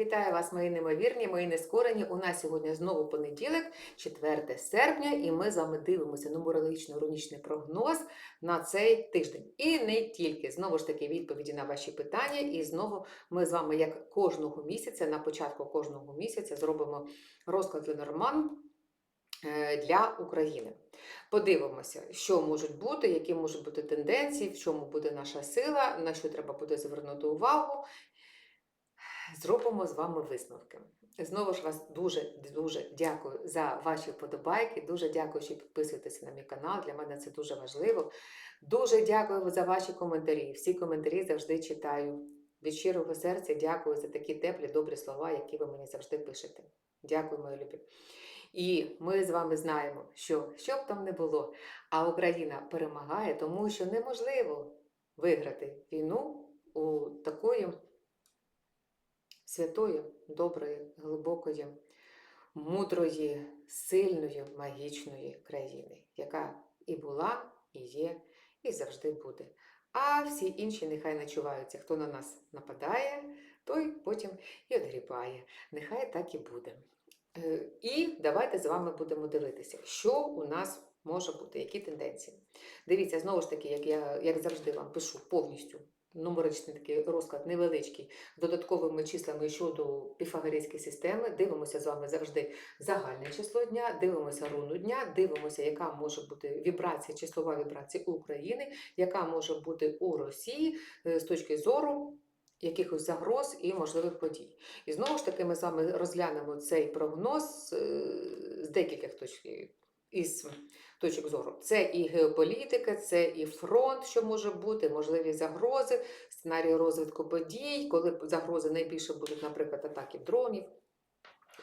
Вітаю вас, мої неймовірні, мої нескорені. У нас сьогодні знову понеділок, 4 серпня, і ми з вами дивимося нумерологічно-рунічний прогноз на цей тиждень. І не тільки знову ж таки відповіді на ваші питання. І знову ми з вами, як кожного місяця, на початку кожного місяця, зробимо розклад Ленорман е, для України. Подивимося, що можуть бути, які можуть бути тенденції, в чому буде наша сила, на що треба буде звернути увагу. Зробимо з вами висновки. Знову ж вас дуже дуже дякую за ваші вподобайки. Дуже дякую, що підписуєтеся на мій канал. Для мене це дуже важливо. Дуже дякую за ваші коментарі. Всі коментарі завжди читаю. Від щирого серця дякую за такі теплі, добрі слова, які ви мені завжди пишете. Дякую, мої любі. І ми з вами знаємо, що що б там не було, а Україна перемагає, тому що неможливо виграти війну у такої святої, доброї, глибокої, мудрої, сильної, магічної країни, яка і була, і є, і завжди буде. А всі інші нехай начуваються. Хто на нас нападає, той потім і відгрібає. Нехай так і буде. Е, І давайте з вами будемо дивитися, що у нас може бути, які тенденції. Дивіться, знову ж таки, як я як завжди вам пишу повністю нумеричний такий розклад невеличкий додатковими числами щодо піфагорейської системи. Дивимося з вами завжди загальне число дня, дивимося руну дня, дивимося, яка може бути вібрація, числова вібрація України, яка може бути у Росії е, з точки зору. Якихось загроз і можливих подій. І знову ж таки, ми з вами розглянемо цей прогноз е, з декількох точок із точок зору. Це і геополітика, це і фронт, що може бути, можливі загрози, сценарії розвитку подій, коли загрози найбільше будуть, наприклад, атаки дронів.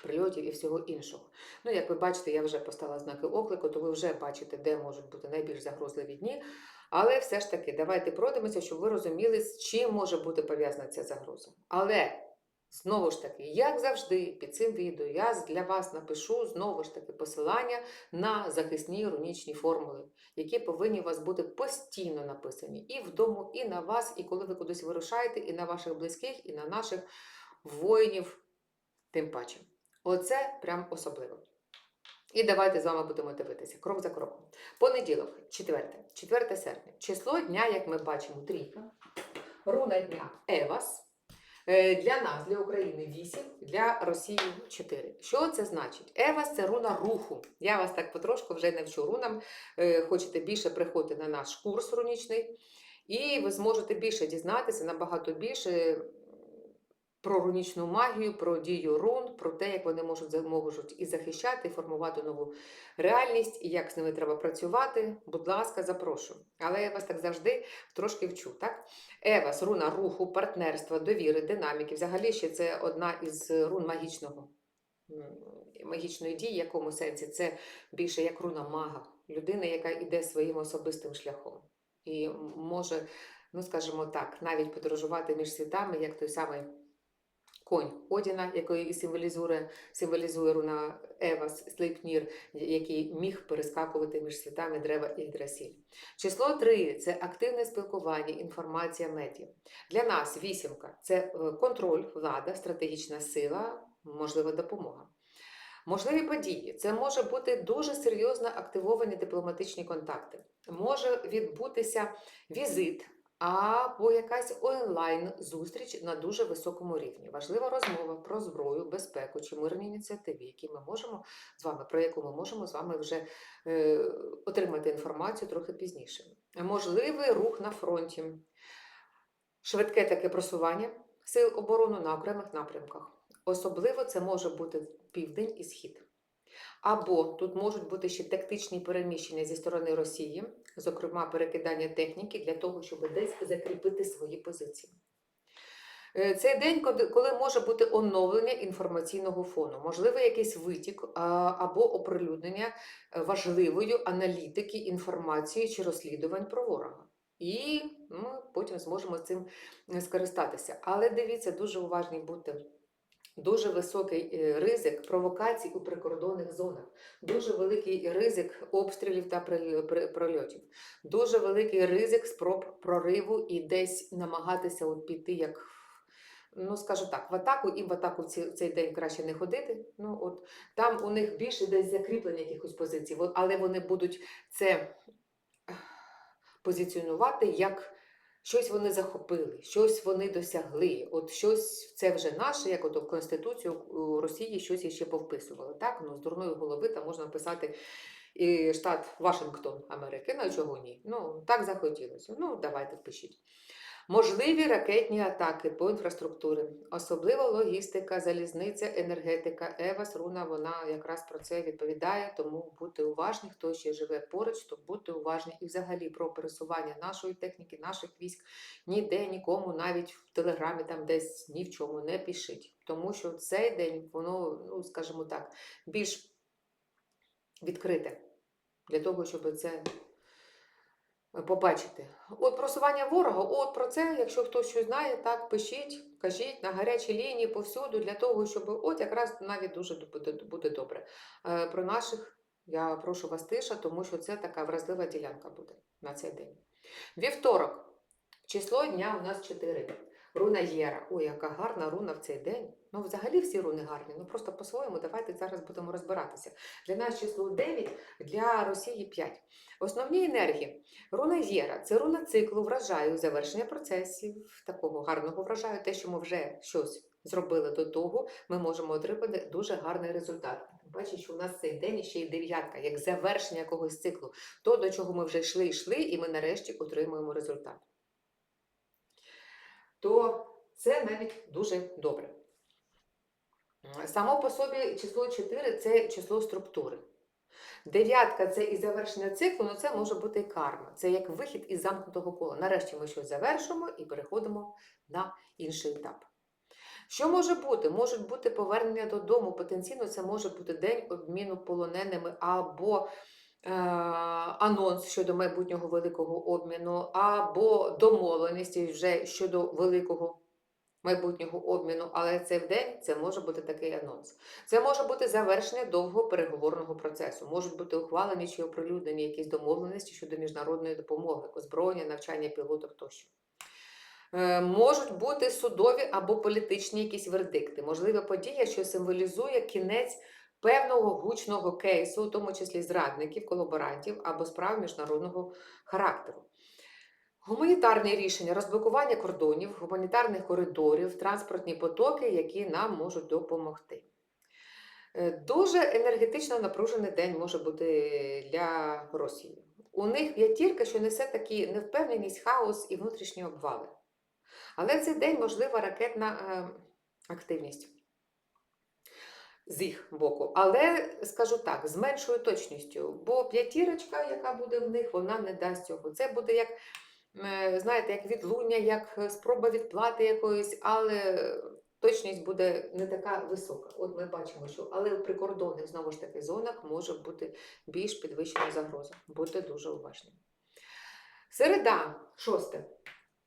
Прильотів і всього іншого. Ну, як ви бачите, я вже поставила знаки оклику, то ви вже бачите, де можуть бути найбільш загрозливі дні. Але все ж таки, давайте пройдемося, щоб ви розуміли, з чим може бути пов'язана ця загроза. Але Знову ж таки, як завжди, під цим відео я для вас напишу знову ж таки посилання на захисні рунічні формули, які повинні у вас бути постійно написані і вдома, і на вас, і коли ви кудись вирушаєте, і на ваших близьких, і на наших воїнів, тим паче. Оце прям особливо. І давайте з вами будемо дивитися крок за кроком. Понеділок, 4, 4 серпня, число дня, як ми бачимо, трійка, руна дня Евас. Е, для нас, для України 8, для Росії 4. Що це значить? Евас це руна руху. Я вас так потрошку вже навчу рунам. Е, хочете більше приходити на наш курс рунічний, і ви зможете більше дізнатися, набагато більше про рунічну магію, про дію рун, про те, як вони можуть можуть і захищати, і формувати нову реальність, і як з ними треба працювати. Будь ласка, запрошую. Але я вас так завжди трошки вчу. так? Евас, руна руху, партнерства, довіри, динаміки. Взагалі ще це одна із рун магічного. Магічної дії, в якому сенсі це більше як руна мага, людина, яка йде своїм особистим шляхом. І може, ну скажімо так, навіть подорожувати між світами, як той самий конь Одіна, який символізує символізує руна Евас, Слейпнір, який міг перескакувати між світами дерева і драсіль. Число 3 це активне спілкування, інформація медіа. Для нас вісімка це е, контроль, влада, стратегічна сила, можлива допомога. Можливі події це може бути дуже серйозно активовані дипломатичні контакти. Може відбутися візит або якась онлайн-зустріч на дуже високому рівні. Важлива розмова про зброю, безпеку чи мирні ініціативи, які ми можемо з вами, про яку ми можемо з вами вже е, отримати інформацію трохи пізніше. Можливий рух на фронті, швидке таке просування сил оборони на окремих напрямках. Особливо це може бути південь і схід. Або тут можуть бути ще тактичні переміщення зі сторони Росії, зокрема перекидання техніки для того, щоб десь закріпити свої позиції. Е, цей день, коли може бути оновлення інформаційного фону, можливо, якийсь витік або оприлюднення важливої аналітики, інформації чи розслідувань про ворога. І ми ну, потім зможемо цим скористатися. Але дивіться, дуже уважні бути Дуже високий е, ризик провокацій у прикордонних зонах, дуже великий ризик обстрілів та прольотів, дуже великий ризик спроб прориву і десь намагатися от піти як ну скажу так, в атаку і в атаку ці- цей день краще не ходити. Ну, от, там у них більше десь закріплення якихось позицій, але вони будуть це позиціонувати як щось вони захопили, щось вони досягли. От щось це вже наше, як от в Конституцію у Росії щось іще повписували. Так? Ну, з дурної голови там можна писати і штат Вашингтон Америки. На чого ні? Ну так захотілося. Ну давайте пишіть. Можливі ракетні атаки по інфраструктурі, особливо логістика, залізниця, енергетика. Евас Руна вона якраз про це відповідає. Тому будьте уважні, хто ще живе поруч, то будьте уважні і взагалі про пересування нашої техніки, наших військ ніде нікому, навіть в телеграмі, там десь ні в чому не пишіть. Тому що цей день воно, ну скажімо так, більш відкрите для того, щоб це побачити. От просування ворога, от про це, якщо хтось щось знає, так пишіть, кажіть на гарячій лінії повсюду, для того, щоб от якраз навіть дуже буде, буде добре. Е, Про наших я прошу вас тиша, тому що це така вразлива ділянка буде на цей день. Вівторок. Число дня у нас 4. Руна Єра. Ой, яка гарна руна в цей день. Ну, взагалі всі руни гарні. Ну просто по-своєму давайте зараз будемо розбиратися. Для нас число 9, для Росії 5. Основні енергії. Руна Єра це руна циклу, вражаю, завершення процесів, такого гарного вражаю, те, що ми вже щось зробили до того, ми можемо отримати дуже гарний результат. Бачите, що у нас цей день ще й дев'ятка, як завершення якогось циклу. То, до чого ми вже йшли, йшли, і ми нарешті отримуємо результат. То це навіть дуже добре. Само по собі число 4 це число структури. Дев'ятка це і завершення циклу, але це може бути і карма. Це як вихід із замкнутого кола. Нарешті ми щось завершимо і переходимо на інший етап. Що може бути? Можуть бути повернення додому. Потенційно це може бути день обміну полоненими або е, анонс щодо майбутнього великого обміну, або домовленості вже щодо великого майбутнього обміну. Але це в день це може бути такий анонс. Це може бути завершення довгого переговорного процесу, можуть бути ухвалені чи оприлюднені якісь домовленості щодо міжнародної допомоги, озброєння, навчання пілотів тощо. Е, Можуть бути судові або політичні якісь вердикти, можлива подія, що символізує кінець певного гучного кейсу, у тому числі зрадників, колаборантів або справ міжнародного характеру. Гуманітарні рішення, розблокування кордонів, гуманітарних коридорів, транспортні потоки, які нам можуть допомогти. Е, Дуже енергетично напружений день може бути для Росії. У них п'ятірка, що несе такі невпевненість, хаос і внутрішні обвали. Але цей день можлива ракетна е, активність з їх боку. Але скажу так, з меншою точністю, бо п'ятірочка, яка буде в них, вона не дасть цього. Це буде як, знаєте, як відлуння, як спроба відплати якоїсь, але точність буде не така висока. От ми бачимо, що але в прикордонних знову ж таки зонах може бути більш підвищена загроза. Будьте дуже уважні. Середа, шосте.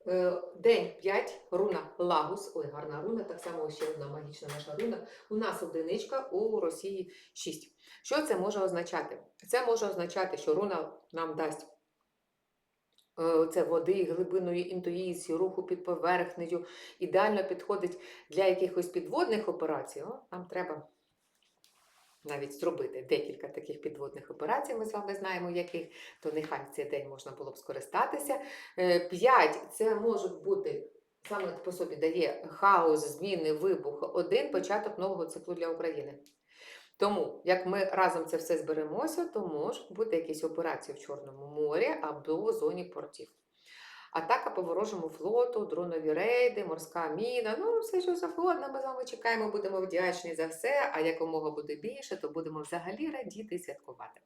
Е, День 5, руна Лагус. Ой, гарна руна, так само ще одна магічна наша руна. У нас одиничка, у Росії 6. Що це може означати? Це може означати, що руна нам дасть е, це води, глибинної інтуїції, руху під поверхнею. Ідеально підходить для якихось підводних операцій. О, нам треба навіть зробити декілька таких підводних операцій, ми з вами знаємо, яких, то нехай цей день можна було б скористатися. Е, П'ять це можуть бути. Саме по собі дає хаос, зміни, вибух, один початок нового циклу для України. Тому, як ми разом це все зберемося, то можуть бути якісь операції в Чорному морі або в зоні портів. Атака по ворожому флоту, дронові рейди, морська міна, ну все що завгодно. Ми з вами чекаємо, будемо вдячні за все. А якомога буде більше, то будемо взагалі радіти і святкувати.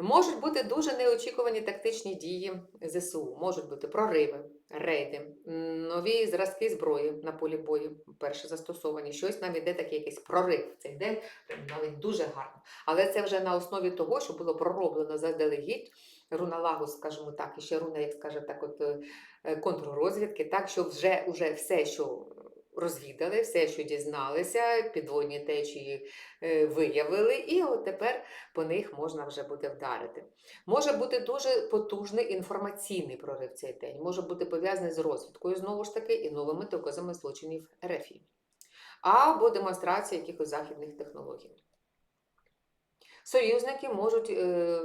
Можуть бути дуже неочікувані тактичні дії ЗСУ, можуть бути прориви, рейди, нові зразки зброї на полі бою, перше застосовані. Щось нам іде такий якийсь прорив в цей день, навіть дуже гарно. Але це вже на основі того, що було пророблено заздалегідь. Руна Лагус, скажімо так, і ще руна, як скаже так, от е, контррозвідки, так що вже, вже все, що розвідали, все, що дізналися, підводні течії е, виявили, і от тепер по них можна вже буде вдарити. Може бути дуже потужний інформаційний прорив цей день, може бути пов'язаний з розвідкою, знову ж таки, і новими доказами злочинів РФ. Або демонстрація якихось західних технологій. Союзники можуть е,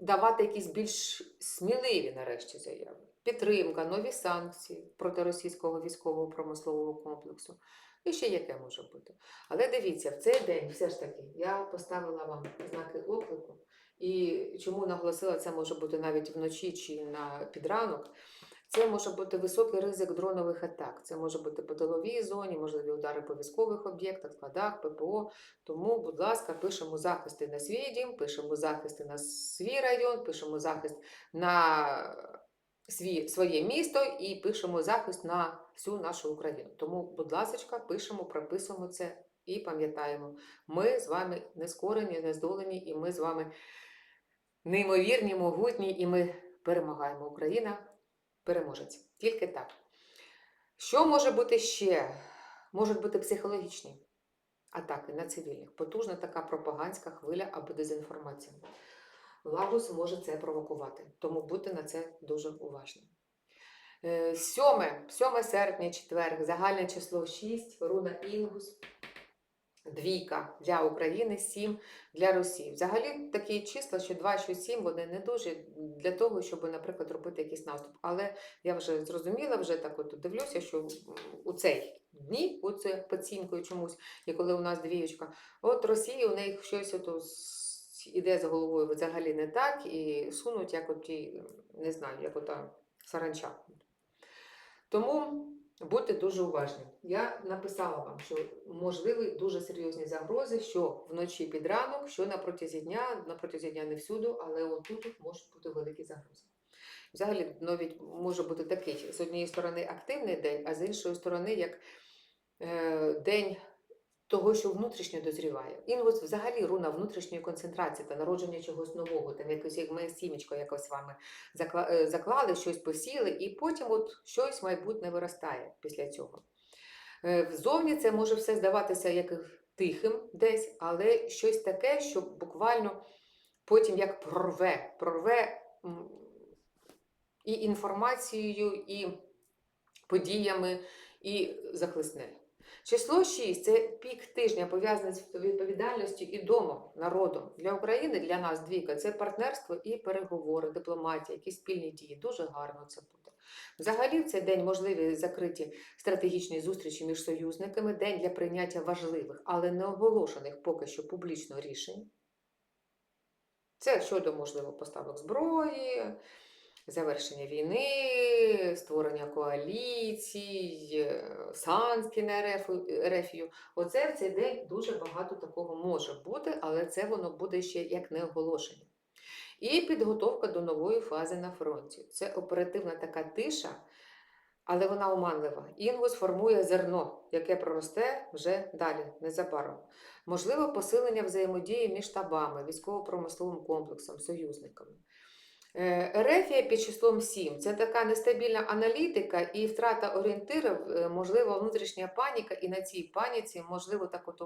давати якісь більш сміливі нарешті заяви. Підтримка, нові санкції проти російського військового промислового комплексу. І ще яке може бути. Але дивіться, в цей день все ж таки я поставила вам знаки оклику. І чому наголосила, це може бути навіть вночі чи на підранок. Це може бути високий ризик дронових атак. Це може бути по тиловій зоні, можливі удари по військових об'єктах, складах, ППО. Тому, будь ласка, пишемо захисти на свій дім, пишемо захисти на свій район, пишемо захист на свій, своє місто і пишемо захист на всю нашу Україну. Тому, будь ласка, пишемо, прописуємо це і пам'ятаємо, ми з вами не скорені, не здолені, і ми з вами неймовірні, могутні, і ми перемагаємо. Україна переможець. Тільки так. Що може бути ще? Можуть бути психологічні атаки на цивільних. Потужна така пропагандська хвиля або дезінформація. Лагус може це провокувати, тому будьте на це дуже уважні. Е, 7, 7 серпня, четверг, загальне число 6, руна Інгус, двійка для України, 7 для Росії. Взагалі такі числа, що 2, що 7, вони не дуже для того, щоб, наприклад, робити якийсь наступ. Але я вже зрозуміла, вже так от дивлюся, що у цей дні, оце поцінкою чомусь, і коли у нас двіючка, от Росія у неї щось ото з- іде за головою взагалі не так, і сунуть, як от ті, не знаю, як ота саранча. Тому будьте дуже уважні. Я написала вам, що можливі дуже серйозні загрози, що вночі під ранок, що на протязі дня, на протязі дня не всюди, але отут можуть бути великі загрози. Взагалі, навіть може бути такий з однієї сторони активний день, а з іншої сторони, як е, день того, що внутрішньо дозріває. Інгус взагалі руна внутрішньої концентрації та народження чогось нового, там якось як моє сімечко якось вами е, заклали, щось посіли, і потім от щось майбутнє виростає після цього. Е, Взовні це може все здаватися як тихим десь, але щось таке, що буквально потім як прорве, прорве і інформацією, і подіями, і захлисне. Число 6 це пік тижня, пов'язаний з відповідальністю і домом, народом. Для України, для нас двійка це партнерство і переговори, дипломатія, якісь спільні дії. Дуже гарно це буде. Взагалі, в цей день можливі закриті стратегічні зустрічі між союзниками, день для прийняття важливих, але не оголошених поки що публічно рішень. Це щодо, можливо, поставок зброї, завершення війни, створення коаліцій, е, санкцій на Ерефію. Оце в цей день дуже багато такого може бути, але це воно буде ще як не оголошення. І підготовка до нової фази на фронті. Це оперативна така тиша, але вона оманлива. Інгус формує зерно, яке проросте вже далі, незабаром. Можливо, посилення взаємодії між штабами, військово-промисловим комплексом, союзниками. Ерефія під числом 7 це така нестабільна аналітика і втрата орієнтирів, е, можливо, внутрішня паніка, і на цій паніці, можливо, так от,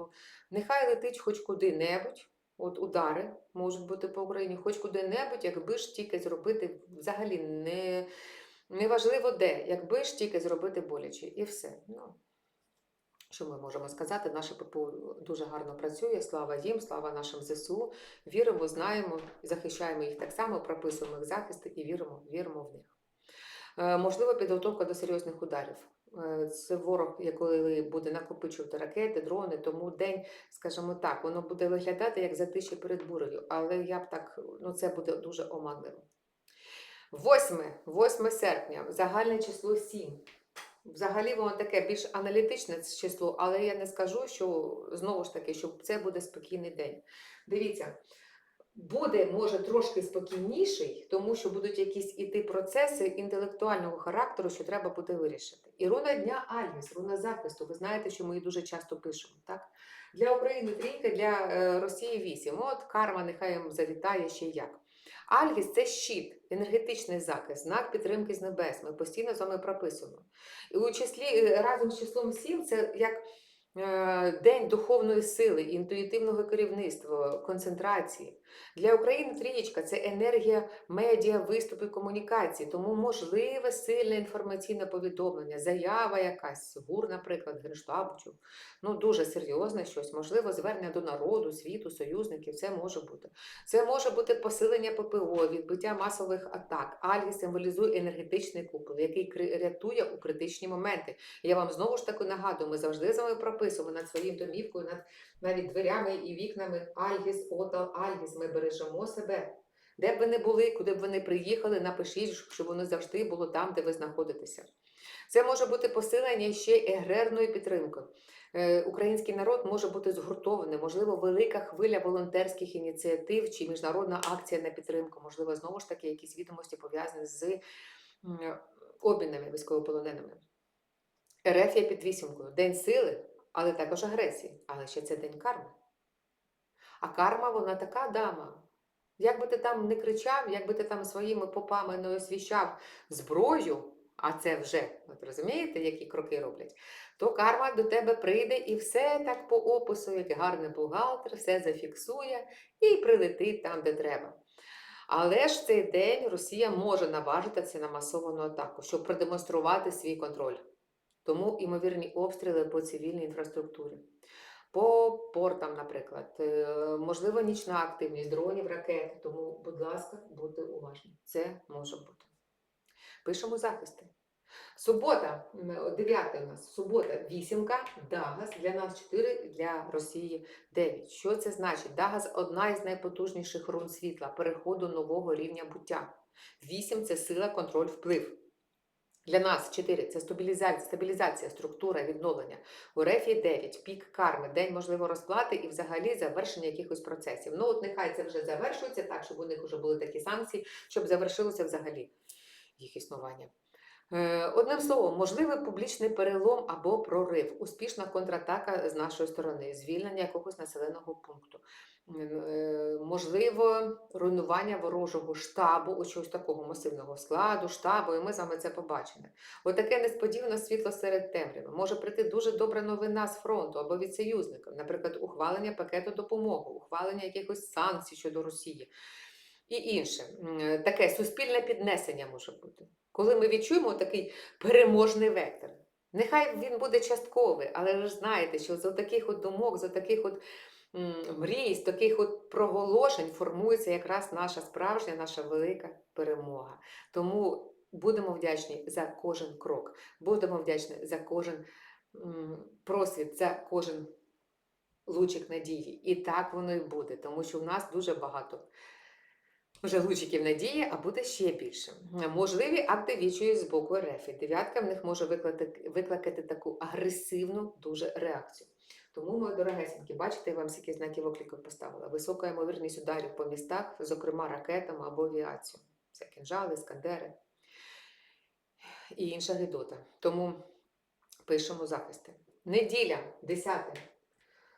нехай летить хоч куди-небудь. От удари можуть бути по Україні, хоч куди-небудь, якби ж тільки зробити взагалі не, неважливо де, якби ж тільки зробити боляче. І все. Ну, що ми можемо сказати? Наше ППО дуже гарно працює. Слава їм, слава нашим ЗСУ. Віримо, знаємо, захищаємо їх так само, прописуємо їх захисти і віримо, віримо в них. Е, Можливо, підготовка до серйозних ударів. Е, Це ворог, який буде накопичувати ракети, дрони, тому день, скажімо так, воно буде виглядати як затиші перед бурею, але я б так, ну це буде дуже оманливо. 8, 8 серпня, загальне число 7. Взагалі воно таке більш аналітичне число, але я не скажу, що знову ж таки, що це буде спокійний день. Дивіться, буде, може, трошки спокійніший, тому що будуть якісь іти процеси інтелектуального характеру, що треба буде вирішити. І руна дня Альвіс, руна захисту. Ви знаєте, що ми її дуже часто пишемо. Так? Для України трійка, для е, Росії вісім. От карма нехай їм завітає ще як. Альгіс це щит, енергетичний захист, знак підтримки з небес. Ми постійно з вами прописуємо. І у числі е, разом з числом сіл це як е, день духовної сили, інтуїтивного керівництва, концентрації. Для України трієчка це енергія медіа, виступів, комунікації. Тому можливе сильне інформаційне повідомлення, заява якась, ГУР, наприклад, Генштабу, ну дуже серйозне щось, можливо, звернення до народу, світу, союзників. Це може бути. Це може бути посилення ППО, відбиття масових атак. Альгі символізує енергетичний купол, який рятує у критичні моменти. Я вам знову ж таки нагадую, ми завжди з вами прописуємо над своїм домівкою, над навіть дверями і вікнами Альгіс, Отал, Альгіс. Ми бережемо себе. Де б ви були, куди б ви не приїхали, напишіть, щоб воно завжди було там, де ви знаходитеся. Це може бути посилення ще й егрерною підтримкою. Е, Український народ може бути згуртований, можливо, велика хвиля волонтерських ініціатив чи міжнародна акція на підтримку, можливо, знову ж таки, якісь відомості пов'язані з обмінами військовополоненими. Ерефія під вісімкою день сили, але також агресії. Але ще це день карми. А карма вона така дама. Як би ти там не кричав, як би ти там своїми попами не освіщав зброю, а це вже, от розумієте, які кроки роблять, то карма до тебе прийде і все так по опису, як гарний бухгалтер, все зафіксує і прилетить там, де треба. Але ж цей день Росія може наважитися на масовану атаку, щоб продемонструвати свій контроль. Тому імовірні обстріли по цивільній інфраструктурі, по портам, наприклад, Е, можливо, нічна активність дронів, ракет. Тому, будь ласка, будьте уважні. Це може бути. Пишемо захисти. Субота, 9 у нас, субота, вісімка, Дагас, для нас 4, для Росії 9. Що це значить? Дагас одна із найпотужніших рун світла, переходу нового рівня буття. 8 це сила, контроль, вплив. Для нас 4 це стабілізація, стабілізація, структура, відновлення. У Рефі 9 пік карми, день можливо розплати і взагалі завершення якихось процесів. Ну от нехай це вже завершується так, щоб у них вже були такі санкції, щоб завершилося взагалі їх існування. Е, Одним словом, можливий публічний перелом або прорив, успішна контратака з нашої сторони, звільнення якогось населеного пункту, можливо, руйнування ворожого штабу, чогось такого масивного складу, штабу, і ми з вами це побачимо. Отаке несподіване світло серед темряви. Може прийти дуже добра новина з фронту або від союзників, наприклад, ухвалення пакету допомоги, ухвалення якихось санкцій щодо Росії. І інше, таке суспільне піднесення може бути. Коли ми відчуємо такий переможний вектор. Нехай він буде частковий, але ви ж знаєте, що з таких от думок, з таких от мрій, з таких от проголошень формується якраз наша справжня, наша велика перемога. Тому будемо вдячні за кожен крок, будемо вдячні за кожен просвіт, за кожен лучик надії. І так воно і буде, тому що в нас дуже багато вже лучиків надії, а буде ще більше. Можливі акти з боку РФ. Дев'ятка в них може викликати, викликати таку агресивну дуже реакцію. Тому, мої дорогесенькі, бачите, я вам скільки знаків оклику поставила. Висока ймовірність ударів по містах, зокрема ракетами або авіацією. Це кінжали, скандери і інша гидота. Тому пишемо захисти. Неділя, 10.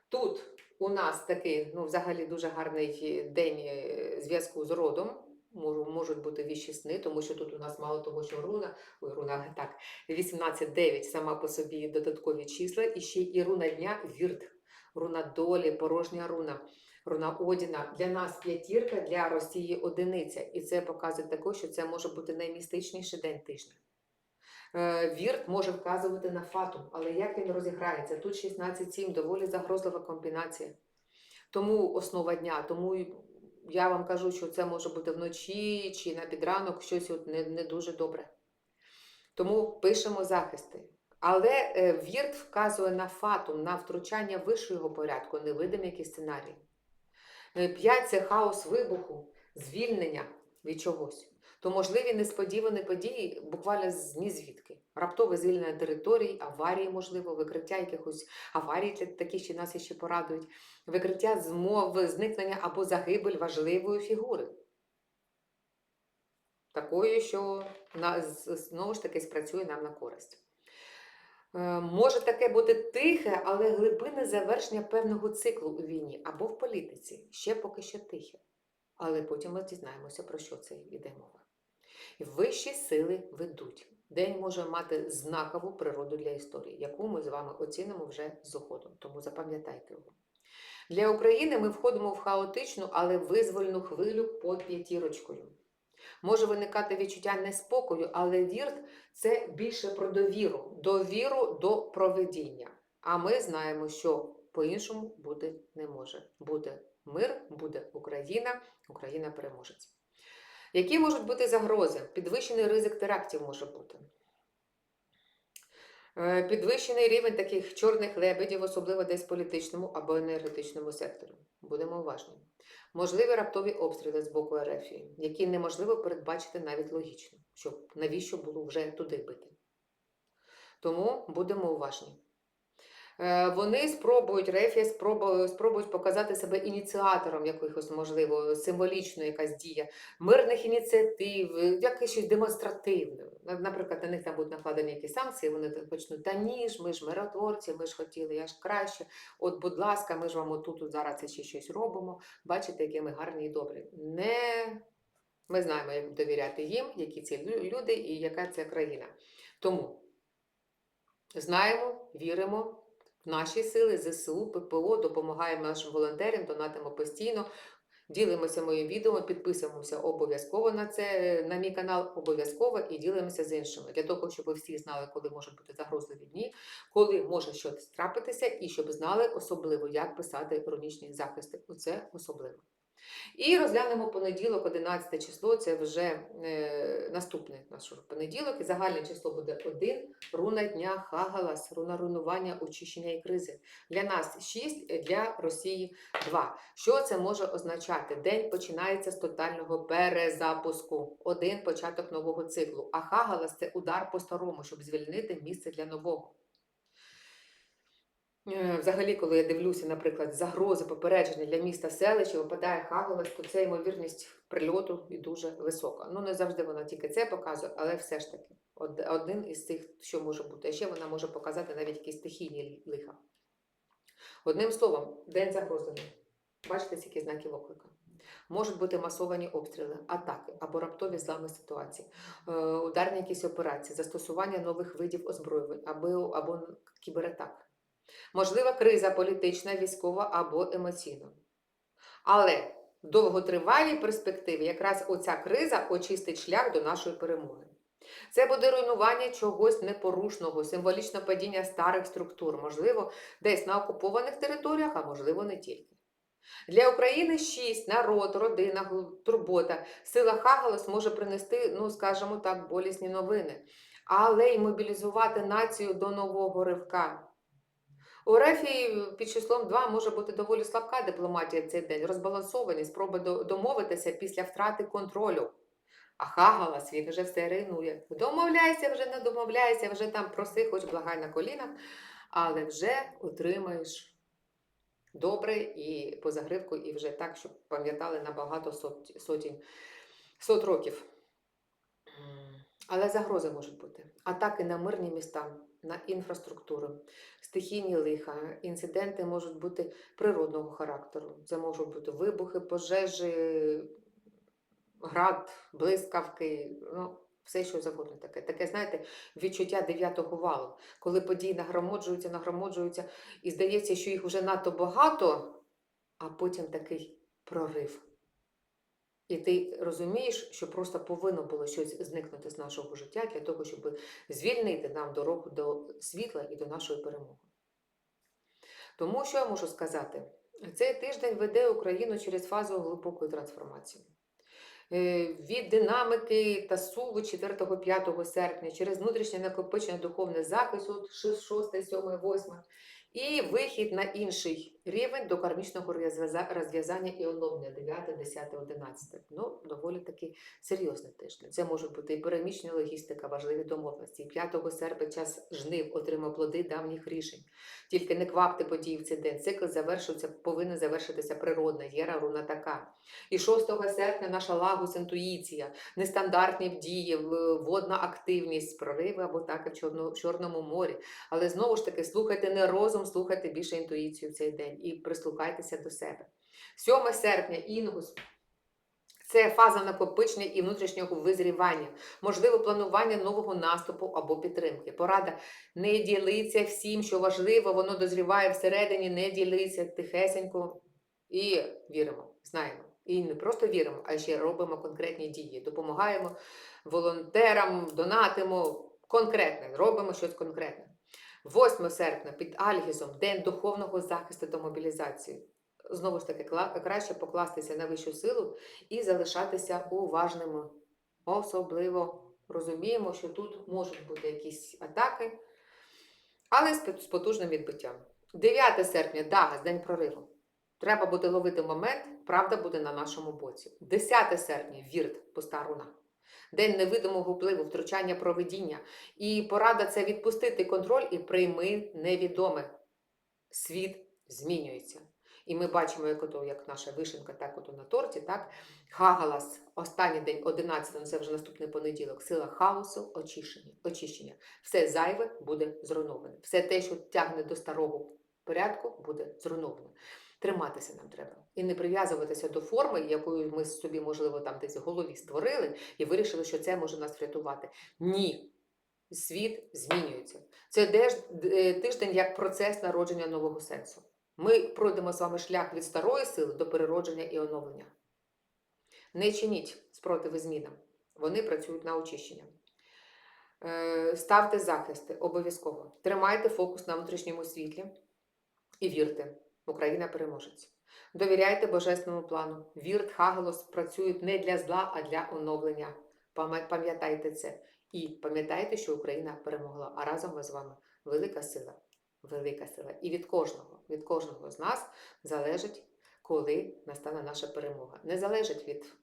Тут у нас такий, ну, взагалі дуже гарний день е, зв'язку з родом. Можу- Можуть бути віщі сни, тому що тут у нас мало того, що руна, ой, руна так, 18-9 сама по собі додаткові числа, і ще і руна дня вірт, руна долі, порожня руна, руна Одіна. Для нас п'ятірка, для Росії одиниця. І це показує також, що це може бути наймістичніший день тижня. Е, Вірт може вказувати на фатум, але як він розіграється? Тут 16-7, доволі загрозлива комбінація. Тому основа дня, тому я вам кажу, що це може бути вночі чи на підранок щось не, не дуже добре. Тому пишемо захисти. Але е, вірт вказує на фатум, на втручання вищого порядку, невидимі сценарії. Е, П'ять це хаос вибуху, звільнення від чогось. То можливі несподівані події буквально з нізвідки. Раптове звільнення територій, аварії, можливо, викриття якихось аварій, такі ще нас ще порадують, викриття змов, зникнення або загибель важливої фігури. Такої, що знову ж таки спрацює нам на користь. Е, Може таке бути тихе, але глибинне завершення певного циклу у війні або в політиці. Ще поки що тихе. Але потім ми дізнаємося, про що це йде мова. Вищі сили ведуть. День може мати знакову природу для історії, яку ми з вами оцінимо вже згодом. Тому запам'ятайте його. Для України ми входимо в хаотичну, але визвольну хвилю під п'ятірочкою. Може виникати відчуття неспокою, але вірт це більше про довіру, довіру до проведіння. А ми знаємо, що по-іншому бути не може. Буде мир, буде Україна, Україна переможець. Які можуть бути загрози? Підвищений ризик терактів може бути. Е, Підвищений рівень таких чорних лебедів, особливо десь в політичному або енергетичному секторі. Будемо уважні. Можливі раптові обстріли з боку РФ, які неможливо передбачити навіть логічно, щоб навіщо було вже туди бити. Тому будемо уважні. Е, Вони спробують рефія спробують, спробують показати себе ініціатором якихось, можливо, символічно якась дія, мирних ініціатив, е, якесь щось демонстративне. Наприклад, на них там будуть накладені якісь санкції, вони почнуть, та ні ж, ми ж миротворці, ми ж хотіли, я ж краще. От, будь ласка, ми ж вам отут зараз ще щось робимо. Бачите, які ми гарні і добрі. Не... Ми знаємо, як довіряти їм, які ці люди і яка це країна. Тому знаємо, віримо наші сили, ЗСУ, ППО, допомагаємо нашим волонтерам, донатимо постійно. Ділимося моїм відео, підписуємося обов'язково на це, на мій канал, обов'язково і ділимося з іншими. Для того, щоб ви всі знали, коли можуть бути загрозливі дні, коли може щось трапитися, і щоб знали особливо, як писати іронічні захисти. Оце особливо. І розглянемо понеділок, 11 число, це вже е, наступний наш понеділок, і загальне число буде 1, руна дня Хагалас, руна руйнування, очищення і кризи. Для нас 6, для Росії 2. Що це може означати? День починається з тотального перезапуску, один початок нового циклу. А Хагалас це удар по старому, щоб звільнити місце для нового. Е, Взагалі, коли я дивлюся, наприклад, загрози попередження для міста селища, випадає Хагалас, то це ймовірність прильоту і дуже висока. Ну, не завжди вона тільки це показує, але все ж таки один із цих, що може бути. А ще вона може показати навіть якісь стихійні лиха. Одним словом, день загрозливий. Бачите, які знаки оклика. Можуть бути масовані обстріли, атаки або раптові злами ситуації, е, ударні якісь операції, застосування нових видів озброювань або, або кібератак. Можлива криза політична, військова або емоційна. Але в довготривалій перспективі якраз оця криза очистить шлях до нашої перемоги. Це буде руйнування чогось непорушного, символічне падіння старих структур, можливо, десь на окупованих територіях, а можливо, не тільки. Для України шість народ, родина, турбота. Сила Хагалас може принести, ну скажімо так, болісні новини, але й мобілізувати націю до нового ривка. У Рефії під числом 2 може бути доволі слабка дипломатія цей день, розбалансовані спроби домовитися після втрати контролю. А Хагалас, він вже все руйнує. Домовляйся, вже не домовляйся, вже там проси, хоч благай на колінах, але вже отримаєш добре і по загривку, і вже так, щоб пам'ятали на багато сот, сотень, сот років. Але загрози можуть бути. Атаки на мирні міста, на інфраструктуру, стихійні лиха, інциденти можуть бути природного характеру. Це можуть бути вибухи, пожежі, град, блискавки, ну, все, що завгодно таке. Таке, знаєте, відчуття дев'ятого валу, коли події нагромоджуються, нагромоджуються, і здається, що їх вже надто багато, а потім такий прорив. І ти розумієш, що просто повинно було щось зникнути з нашого життя для того, щоб звільнити нам дорогу до світла і до нашої перемоги. Тому що я можу сказати, цей тиждень веде Україну через фазу глибокої трансформації. Е, Від динамики та суву 4-5 серпня, через внутрішнє накопичення духовний захист, 6, 7, 8, і вихід на інший рівень до кармічного розв'язання і оновлення 9, 10, 11. Ну, доволі таки серйозний тиждень. Це може бути і переміщення логістика, важливі домовленості. 5 серпня час жнив отримав плоди давніх рішень. Тільки не квапте події в цей день. Цикл завершується, повинен завершитися природна, єра руна така. І 6 серпня наша лагус, інтуїція, нестандартні дії, водна активність, прориви або так, в Чорному морі. Але знову ж таки, слухайте не розум, слухайте більше інтуїцію в цей день і прислухайтеся до себе. 7 серпня Інгус. Це фаза накопичення і внутрішнього визрівання, можливе планування нового наступу або підтримки. Порада не ділиться всім, що важливо, воно дозріває всередині, не ділиться тихесенько і віримо, знаємо. І не просто віримо, а ще робимо конкретні дії. Допомагаємо волонтерам, донатимо конкретне, робимо щось конкретне. 8 серпня під Альгізом День духовного захисту та мобілізації. Знову ж таки, краще покластися на вищу силу і залишатися уважними. Особливо розуміємо, що тут можуть бути якісь атаки, але з потужним відбиттям. 9 серпня Дагас, День прориву. Треба буде ловити момент, правда буде на нашому боці. 10 серпня Вірт, пуста руна. День невидимого впливу, втручання проведіння. І порада це відпустити контроль і прийми невідоме. Світ змінюється. І ми бачимо, як ото, як наша вишенка, так ото на торті, так? Хагалас, останній день, 11, ну це вже наступний понеділок, сила хаосу, очищення. очищення. Все зайве буде зруйноване. Все те, що тягне до старого порядку, буде зруйновано. Триматися нам треба. І не прив'язуватися до форми, якою ми собі, можливо, там десь в голові створили, і вирішили, що це може нас врятувати. Ні. Світ змінюється. Це е, тиждень як процес народження нового сенсу. Ми пройдемо з вами шлях від старої сили до переродження і оновлення. Не чиніть спротиви змінам. Вони працюють на очищення. Е, Ставте захисти обов'язково. Тримайте фокус на внутрішньому світлі і вірте, Україна переможець. Довіряйте божественному плану. Вірт, Хагелос працюють не для зла, а для оновлення. Пам'я- Пам'ятайте це. І пам'ятайте, що Україна перемогла. А разом ми з вами велика сила. Велика сила. І від кожного, від кожного з нас залежить, коли настане наша перемога. Не залежить від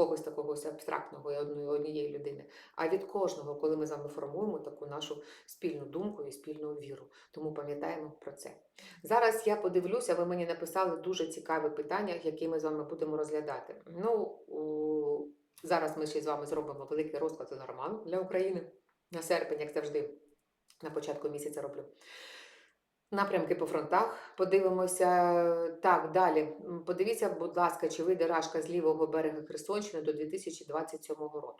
когось такого абстрактного і однієї людини, а від кожного, коли ми з вами формуємо таку нашу спільну думку і спільну віру. Тому пам'ятаємо про це. Зараз я подивлюся, ви мені написали дуже цікаве питання, які ми з вами будемо розглядати. Ну, зараз ми ще з вами зробимо великий розклад норман для України на серпень, як завжди, на початку місяця роблю. Напрямки по фронтах подивимося. Так, далі. Подивіться, будь ласка, чи вийде рашка з лівого берега Херсонщини до 2027 року.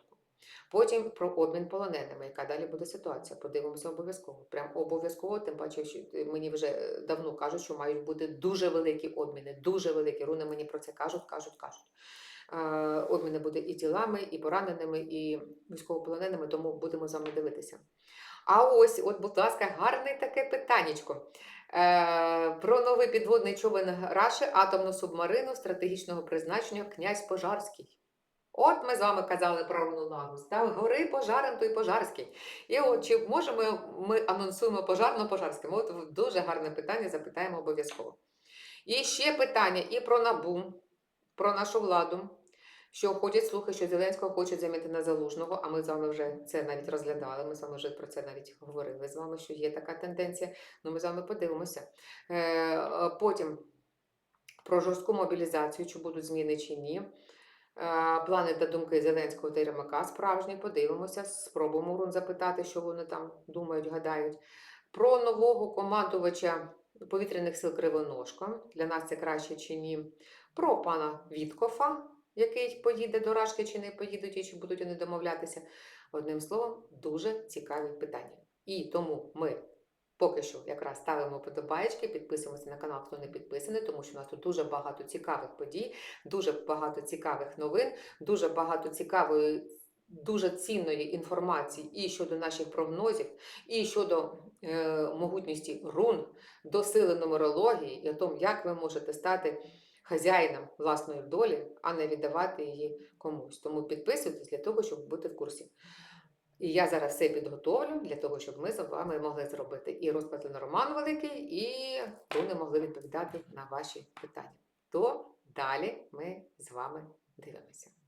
Потім про обмін полоненими, яка далі буде ситуація. Подивимося обов'язково. Прям обов'язково, тим паче, що е, мені вже е, давно кажуть, що мають бути дуже великі обміни, дуже великі. Руни мені про це кажуть, кажуть, кажуть. Обміни буде і тілами, і пораненими, і військовополоненими, тому будемо з вами дивитися. А ось, от, будь ласка, гарне таке питаннячко. Е, про новий підводний човен Раші, атомну субмарину стратегічного призначення князь Пожарський. От ми з вами казали про руну Лагус. Та гори пожарем, то й пожарський. І от чи можемо ми анонсуємо пожарно-пожарським? От дуже гарне питання, запитаємо обов'язково. І ще питання і про набу, про нашу владу. Що ходять слухи, що Зеленського хочуть замінити на залужного, а ми з вами вже це навіть розглядали. Ми з вами вже про це навіть говорили з вами, що є така тенденція. Ну, ми з вами подивимося. Е, е, потім про жорстку мобілізацію, чи будуть зміни чи ні. Е, Плани та думки Зеленського та Єрмака справжні, подивимося, спробуємо Рун запитати, що вони там думають, гадають. Про нового командувача повітряних сил Кривоножка. Для нас це краще чи ні. Про пана Віткофа, який поїде до Рашки, чи не поїдуть, і чи будуть вони домовлятися. Одним словом, дуже цікаві питання. І тому ми поки що якраз ставимо подобаєчки, підписуємося на канал, хто не підписаний, тому що у нас тут дуже багато цікавих подій, дуже багато цікавих новин, дуже багато цікавої. Дуже цінної інформації і щодо наших прогнозів, і щодо е, могутності рун, до сили нумерології і о тому, як ви можете стати хазяїном власної долі, а не віддавати її комусь. Тому підписуйтесь для того, щоб бути в курсі. І я зараз все підготовлю для того, щоб ми з вами могли зробити і розклад Роман великий, і вони могли відповідати на ваші питання. То далі ми з вами дивимося.